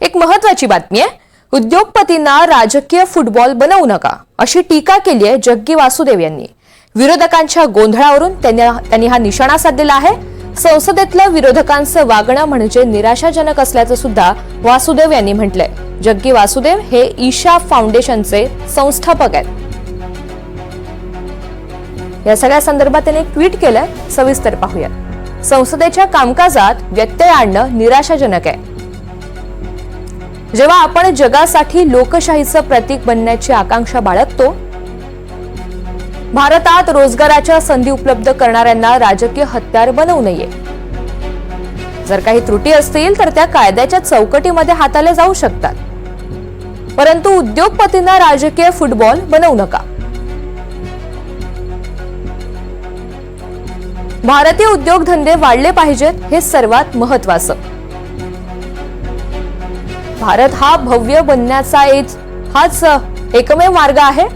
एक महत्वाची बातमी आहे. उद्योगपतींना राजकीय फुटबॉल बनवू नका अशी टीका केली आहे जग्गी वासुदेव यांनी. विरोधकांच्या गोंधळावरून त्यांनी हा निशाणा साधलेला आहे. संसदेतलं विरोधकांचं वागणं म्हणजे निराशाजनक असल्याचं सुद्धा वासुदेव यांनी म्हटलंय. जग्गी वासुदेव हे ईशा फाउंडेशनचे संस्थापक आहेत. या सगळ्या संदर्भात त्यांनी ट्विट केलंय. सविस्तर पाहूयात. संसदेच्या कामकाजात व्यत्यय आणणं निराशाजनक आहे. जेव्हा आपण जगासाठी लोकशाहीचं प्रतीक बनण्याची आकांक्षा बाळगतो भारतात रोजगाराच्या संधी उपलब्ध करणाऱ्यांना राजकीय हत्यार बनवू नये. जर काही त्रुटी असतील तर त्या कायद्याच्या चौकटीमध्ये हाताळल्या जाऊ शकतात. परंतु उद्योगपतींना राजकीय फुटबॉल बनवू नका. भारतीय उद्योगधंदे वाढले पाहिजेत हे सर्वात महत्वाचं भारत हा भव्य बनण्याचा एक हाच एकमेव मार्ग आहे.